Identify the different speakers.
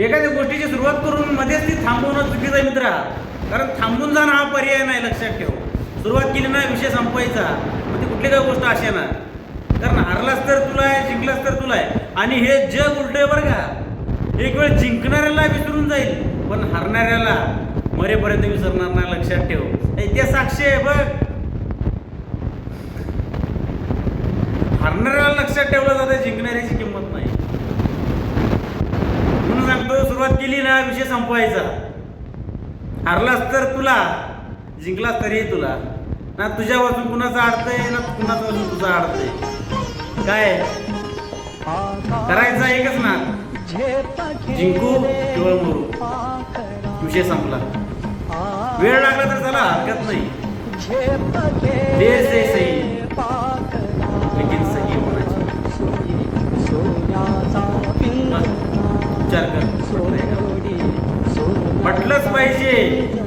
Speaker 1: एखाद्या गोष्टीची सुरुवात करून मध्येच ती थांबवणं चुकीचं आहे मित्रा. कारण थांबून जाणं हा पर्याय नाही लक्षात ठेव. सुरुवात केली ना विषय संपवायचा. मग ती कुठली काही गोष्ट असे ना कारण हारलास तर तुला आहे जिंकलास तर तुला आहे. आणि हे जग उलट आहे बरं का. एक वेळ जिंकणाऱ्याला विसरून जाईल पण हरणाऱ्याला मरेपर्यंत विसरणार नाही लक्षात ठेव. ते साक्षी आहे बघ. हरणाऱ्याला लक्षात ठेवलं जातं जिंकणाऱ्याची किंमत नाही. सुरुवात केली ना विषय संपवायचा. हरलास तर तुला जिंकलास तरी तुला. ना तुझ्या वाचून कुणाचा अडथय ना कुणाचा वाचून तुझा आहे काय? करायचा एकच ना. जिंकू किंवा मरू. विषय संपला. वेळ लागला तर चला हरकत नाही. विचार कर. म्हटलंच पाहिजे.